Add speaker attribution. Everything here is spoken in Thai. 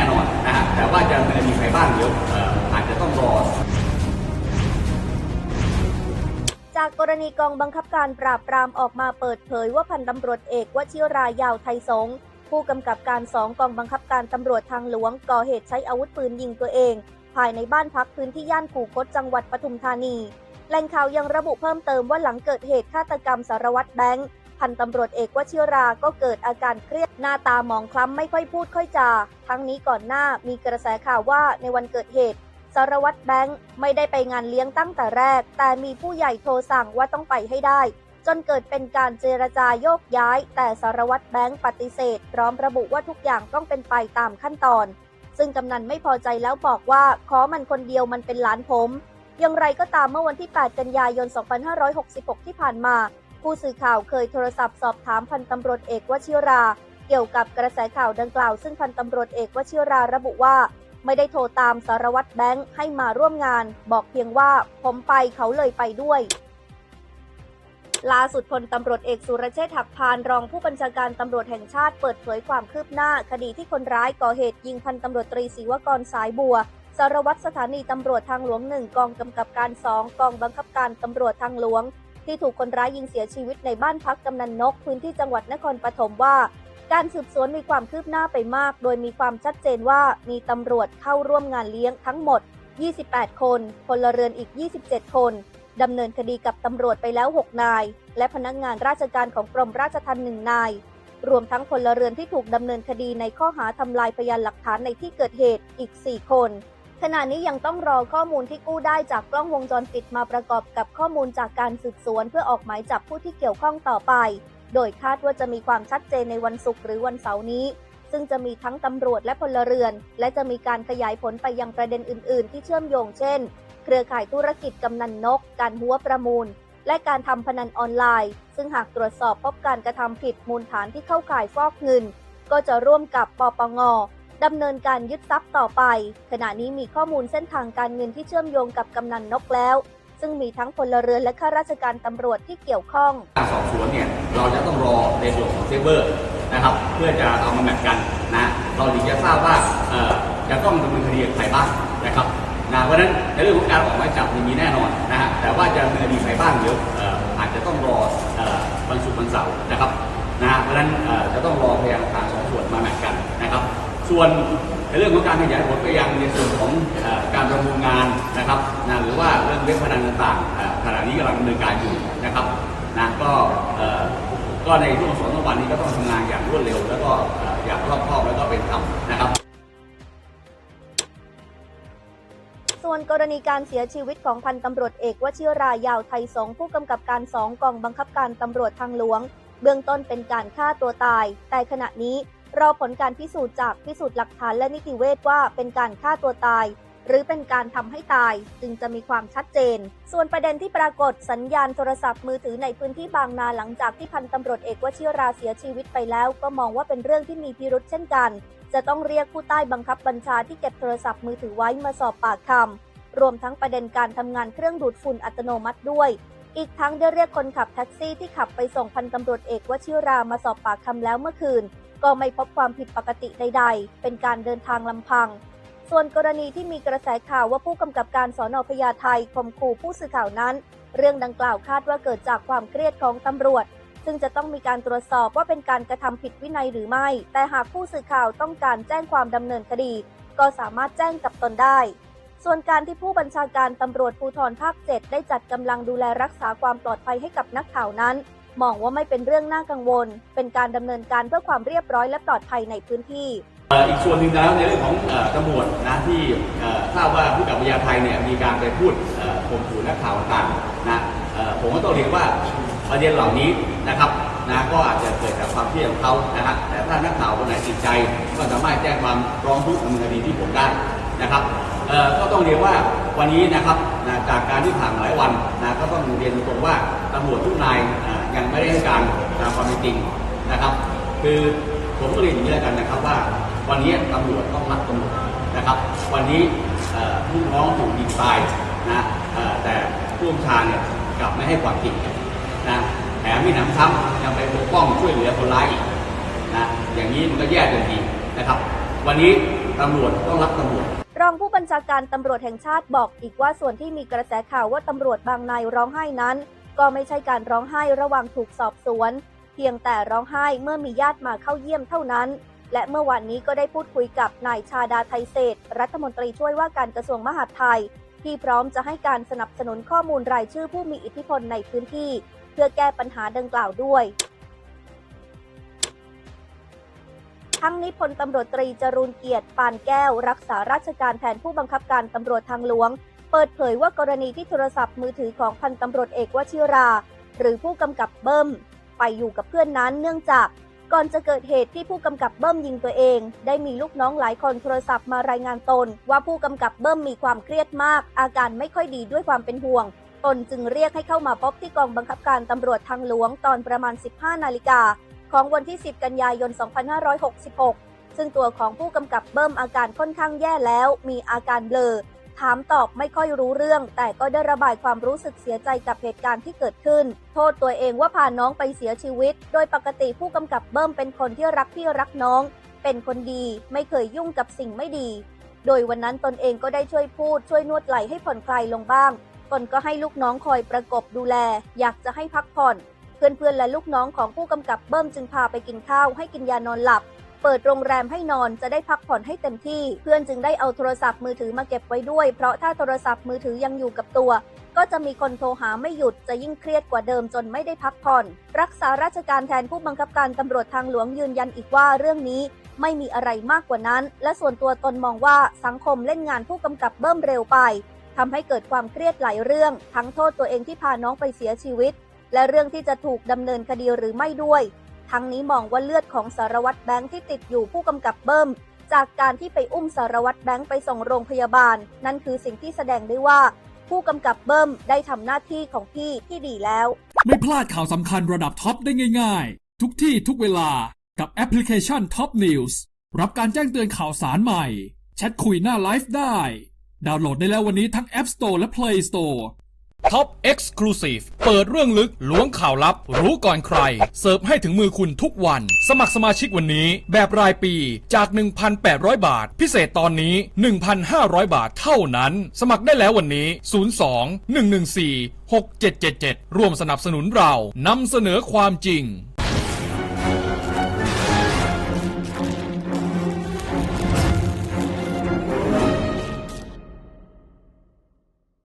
Speaker 1: น่นอนนะฮะแต่ว่าจะมีใครบ้างเดี๋ยวอออาจจะต้องรอ
Speaker 2: จากกรณีกองบังคับการปราบปรามออกมาเปิดเผยว่าพันตำรวจเอกวชิรายาวไทยสงผู้กำกับการสองกองบังคับการตำรวจทางหลวงก่อเหตุใช้อาวุธปืนยิงตัวเอง ภายในบ้านพักพื้นที่ย่านขู่คดจังหวัดปทุมธานี แหล่งข่าวยังระบุเพิ่มเติมว่าหลังเกิดเหตุฆาตกรรมสารวัตรแบงค์ พันตำรวจเอกวชิราก็เกิดอาการเครียดหน้าตามองคล้ำไม่ค่อยพูดค่อยจา ทั้งนี้ก่อนหน้ามีกระแสข่าวว่าในวันเกิดเหตุสารวัตรแบงค์ไม่ได้ไปงานเลี้ยงตั้งแต่แรก แต่มีผู้ใหญ่โทรสั่งว่าต้องไปให้ได้ จนเกิดเป็นการเจรจาโยกย้าย แต่สารวัตรแบงค์ปฏิเสธ พร้อมระบุว่าทุกอย่างต้องเป็นไปตามขั้นตอน ซึ่งกำนันไม่พอใจแล้วบอกว่าขอมันคนเดียวมันเป็นหลานผมอย่างไรก็ตามเมื่อวันที่ 8 กันยายน 2566 ที่ผ่านมา ผู้สื่อข่าวเคยโทรศัพท์สอบถามพันตำรวจเอกวชิรา เกี่ยวกับกระแสข่าวดังกล่าวซึ่งพันตำรวจเอกวชิราระบุว่า ไม่ได้โทรตามสารวัตรแบงค์ให้มาร่วมงาน บอกเพียงว่าผมไปเขาเลยไปด้วยล่าสุดพลตำรวจเอกสุรเชษฐ์หักพานรองผู้บัญชาการตำรวจแห่งชาติเปิดเผยความคืบหน้า คดีที่คนร้ายก่อเหตุยิงพันตำรวจตรีศิวกรสายบัว สารวัตรสถานีตำรวจทางหลวงหนึ่งกองกำกับการสองกองบังคับการตำรวจทางหลวง ที่ถูกคนร้ายยิงเสียชีวิตในบ้านพักกำนันนกพื้นที่จังหวัดนครปฐมว่า การสืบสวนมีความคืบหน้าไปมาก โดยมีความชัดเจนว่ามีตำรวจเข้าร่วมงานเลี้ยงทั้งหมด 28 คนพลเรือนอีก 27 คนดำเนินคดีกับตำรวจไปแล้ว 6 นาย และพนักงานราชการของกรมราชทัณฑ์หนึ่งนาย รวมทั้งพลเรือนที่ถูกดำเนินคดีในข้อหาทำลายพยานหลักฐานในที่เกิดเหตุอีก 4 คน ขณะนี้ยังต้องรอข้อมูลที่กู้ได้จากกล้องวงจรปิดมาประกอบกับข้อมูลจากการสืบสวนเพื่อออกหมายจับผู้ที่เกี่ยวข้องต่อไป โดยคาดว่าจะมีความชัดเจนในวันศุกร์หรือวันเสาร์นี้ ซึ่งจะมีทั้งตำรวจและพลเรือน และจะมีการขยายผลไปยังประเด็นอื่น ๆ ที่เชื่อมโยงเช่น เครือข่ายธุรกิจกำนันนก การหัวประมูล และการทำพนันออนไลน์ ซึ่งหากตรวจสอบพบการกระทำผิดมูลฐานที่เข้าข่ายฟอกเงิน ก็จะร่วมกับปปง ดำเนินการยึดทรัพย์ต่อไป ขณะนี้มีข้อมูลเส้นทางการเงินที่เชื่อมโยงกับกำนันนกแล้ว ซึ่งมีทั้งพลเรือนและข้าราชการตำรวจที่เกี่ยวข้อง
Speaker 1: การสอบสวนเนี่ยเราจะต้องรอในส่วนของเซเวอร์นะครับ เพื่อจะเอามาแมทกันนะเราถึงจะทราบว่าเอ่อจะต้องดำเนินคดีกับใครบ้างนะครับนะเพราะฉะนั้นในเรื่องของการออกหมายจับมีแน่นอนนะฮะแต่ว่าจะดำเนินคดีใครบ้างเดี๋ยวเอ่ออาจจะต้องรอเอ่อวันศุกร์วันเสาร์นะครับนะเพราะฉะนั้นเอ่อจะต้องรอพยานหลักฐานสองส่วนมาแมทกันนะครับ ส่วนในเรื่องของการขยายผลไปยังในส่วนของอการประมูลงานนะครับนะหรือว่าเรื่องเว็บพนันต่างๆขณะนี้กำลังดำเนินการอยู่นะครับนะก็ก็ในช่วงสองวันนี้ก็ต้องทำงานอย่างรวดเร็ว แล้วก็อย่างรอบคอบแล้วก็เป็นธรรมนะครับ
Speaker 2: ส่วนกรณีการเสียชีวิตของพันตำรวจเอกวชิรายาวไทยสงผู้กำกับการสองกองบังคับการตำรวจทางหลวง เบื้องต้นเป็นการฆ่าตัวตาย แต่ขณะนี้ รอผลการพิสูจน์จากพิสูจน์หลักฐานและนิติเวชว่าเป็นการฆ่าตัวตาย หรือเป็นการทำให้ตายจึงจะมีความชัดเจน ส่วนประเด็นที่ปรากฏสัญญาณโทรศัพท์มือถือในพื้นที่บางนาหลังจากที่พันตำรวจเอกวชิราเสียชีวิตไปแล้ว ก็มองว่าเป็นเรื่องที่มีพิรุษเช่นกัน จะต้องเรียกผู้ใต้บังคับบัญชาที่เก็บโทรศัพท์มือถือไว้มาสอบปากคำรวมทั้งประเด็นการทำงานเครื่องดูดฝุ่นอัตโนมัติด้วยอีกทั้งได้เรียกคนขับแท็กซี่ที่ขับไปส่งพันตำรวจเอกวชิรามาสอบปากคำแล้วเมื่อคืน ก็ไม่พบความผิดปกติใด ๆ เป็นการเดินทางลำพัง ส่วนกรณีที่มีกระแสข่าวว่าผู้กำกับการสอนอพญาไทข่มขู่ผู้สื่อข่าวนั้น เรื่องดังกล่าวคาดว่าเกิดจากความเครียดของตำรวจ ซึ่งจะต้องมีการตรวจสอบว่าเป็นการกระทำผิดวินัยหรือไม่ แต่หากผู้สื่อข่าวต้องการแจ้งความดำเนินคดี ก็สามารถแจ้งกับตนได้ส่วนการที่ผู้บัญชาการตำรวจภูธรภาค 7 ได้จัดกำลังดูแลรักษาความปลอดภัยให้กับนักข่าวนั้น มองว่าไม่เป็นเรื่องน่ากังวล เป็นการดำเนินการเพื่อความเรียบร้อยและปลอดภัยในพื้นที่
Speaker 1: อีกส่วนหนึ่งแล้วในเรื่องของตำรวจนะที่ทราบว่าผู้กับพญาไทยเนี่ยมีการไปพูดข่มขู่นักข่าวต่างๆนะผมก็ต้องเรียนว่าประเด็นเหล่านี้นะครับนะก็อาจจะเกิดจากความเชื่อของเขานะฮะแต่ถ้านักข่าวคนไหนติดใจ ก็สามารถแจ้งความร้องทุกข์ดำเนินคดีที่ผมได้นะครับก็ต้องเรียนว่าวันนี้นะครับจากการที่ผ่านหลายวันนะก็ต้องเรียนตรงว่าตำรวจทุกนาย ยังไม่ได้ให้การตามความเป็นจริงนะครับ คือผมก็เรียนอย่างนี้แล้วกันนะครับว่า วันนี้ตำรวจต้องรักตำรวจนะครับ วันนี้เอ่อลูกน้องถูกยิงตายนะแต่ผู้บัญชาเนี่ยกลับไม่ให้ความจริงนะแถมมีหนำซ้ำยังไปปกป้องช่วยเหลือคนร้ายอีกนะอย่างนี้มันก็แย่เกินทีนะครับ วันนี้ตำรวจต้องรักตำรวจ
Speaker 2: รองผู้บัญชาการตำรวจแห่งชาติบอกอีกว่าส่วนที่มีกระแสข่าวว่าตำรวจบางนายร้องไห้นั้น ก็ไม่ใช่การร้องไห้ระหว่างถูกสอบสวน เพียงแต่ร้องไห้เมื่อมีญาติมาเข้าเยี่ยมเท่านั้น และเมื่อวานนี้ก็ได้พูดคุยกับนายชาดาไทยเศรษฐรัฐมนตรีช่วยว่าการกระทรวงมหาดไทย ที่พร้อมจะให้การสนับสนุนข้อมูลรายชื่อผู้มีอิทธิพลในพื้นที่ เพื่อแก้ปัญหาดังกล่าวด้วยทั้งนี้พลตำรวจตรีจรูนเกียรติปานแก้ว รักษาราชการแทนผู้บังคับการตำรวจทางหลวง เปิดเผยว่ากรณีที่โทรศัพท์มือถือของพันตำรวจเอกวชิรา หรือผู้กำกับเบิ้ม ไปอยู่กับเพื่อนนั้นเนื่องจากก่อนจะเกิดเหตุที่ผู้กำกับเบิ้มยิงตัวเอง ได้มีลูกน้องหลายคนโทรศัพท์มารายงานตน ว่าผู้กำกับเบิ้มมีความเครียดมาก อาการไม่ค่อยดีด้วยความเป็นห่วง ตนจึงเรียกให้เข้ามาพบที่กองบังคับการตำรวจทางหลวงตอนประมาณ 15 นาฬิกา ของวันที่ 10 กันยายน 2566 ซึ่งตัวของผู้กำกับเบิ้มอาการค่อนข้างแย่แล้ว มีอาการเบลอ ถามตอบไม่ค่อยรู้เรื่อง แต่ก็ได้ระบายความรู้สึกเสียใจกับเหตุการณ์ที่เกิดขึ้น โทษตัวเองว่าพาน้องไปเสียชีวิต โดยปกติผู้กำกับเบิ้มเป็นคนที่รักพี่รักน้อง เป็นคนดีไม่เคยยุ่งกับสิ่งไม่ดี โดยวันนั้นตนเองก็ได้ช่วยพูดช่วยนวดไหล่ให้ผ่อนคลายลงบ้างตนก็ให้ลูกน้องคอยประกบดูแล อยากจะให้พักผ่อน เพื่อนๆและลูกน้องของผู้กำกับเบิ้มจึงพาไปกินข้าวให้กินยานอนหลับ เปิดโรงแรมให้นอนจะได้พักผ่อนให้เต็มที่ เพื่อนจึงได้เอาโทรศัพท์มือถือมาเก็บไว้ด้วย เพราะถ้าโทรศัพท์มือถือยังอยู่กับตัว ก็จะมีคนโทรหาไม่หยุดจะยิ่งเครียดกว่าเดิมจนไม่ได้พักผ่อน รักษาราชการแทนผู้บังคับการตำรวจทางหลวงยืนยันอีกว่าเรื่องนี้ไม่มีอะไรมากกว่านั้น และส่วนตัวตนมองว่าสังคมเล่นงานผู้กำกับเบิ้มเร็วไปทำให้เกิดความเครียดหลายเรื่อง ทั้งโทษตัวเองที่พาน้องไปเสียชีวิต และเรื่องที่จะถูกดำเนินคดีหรือไม่ด้วย ทั้งนี้มองว่าเลือดของสารวัตรแบงค์ที่ติดอยู่ผู้กำกับเบิ้ม จากการที่ไปอุ้มสารวัตรแบงค์ไปส่งโรงพยาบาล นั่นคือสิ่งที่แสดงได้ว่า ผู้กำกับเบิ้มได้ทำหน้าที่ของพี่ที่ดีแล้ว
Speaker 3: ไม่พลาดข่าวสำคัญระดับท็อปได้ง่ายๆ ทุกที่ทุกเวลากับแอปพลิเคชัน Top News รับการแจ้งเตือนข่าวสารใหม่แชทคุยหน้าไลฟ์ได้ ดาวน์โหลดได้แล้ววันนี้ทั้ง App Store และ Play Store
Speaker 4: ท็อป Exclusive เปิดเรื่องลึกล้วงข่าวลับ รู้ก่อนใคร เสิร์ฟให้ถึงมือคุณทุกวัน สมัครสมาชิกวันนี้ แบบรายปีจาก 1,800 บาท พิเศษตอนนี้ 1,500 บาทเท่านั้น สมัครได้แล้ววันนี้ 02 114 6777 ร่วมสนับสนุนเรานำเสนอความจริง